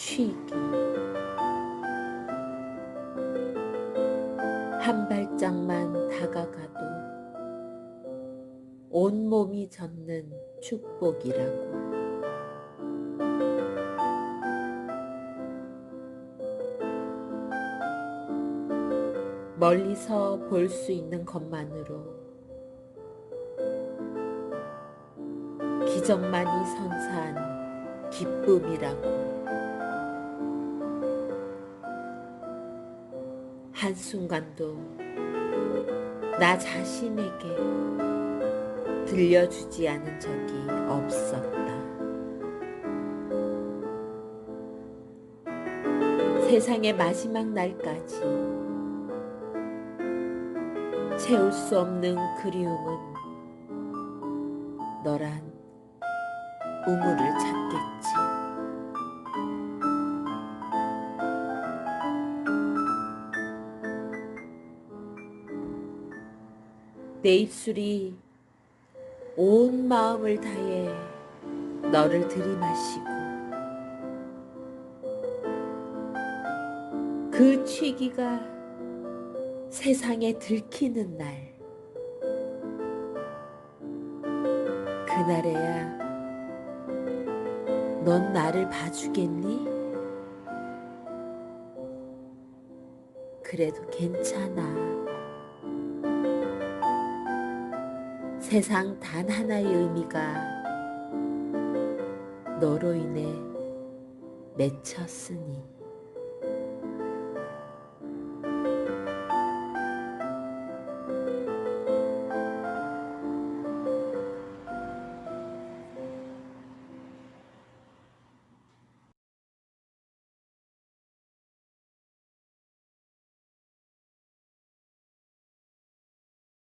취기. 한 발짝만 다가가도 온몸이 젖는 축복이라고. 멀리서 볼 수 있는 것만으로 기적만이 선사한 기쁨이라고 한순간도 나 자신에게 들려주지 않은 적이 없었다. 세상의 마지막 날까지 채울 수 없는 그리움은 너란 우물을 찾겠 내 입술이 온 마음을 다해 너를 들이마시고 그 취기가 세상에 들키는 날 그날에야 넌 나를 봐주겠니? 그래도 괜찮아. 세상 단 하나의 의미가 너로 인해 맺혔으니.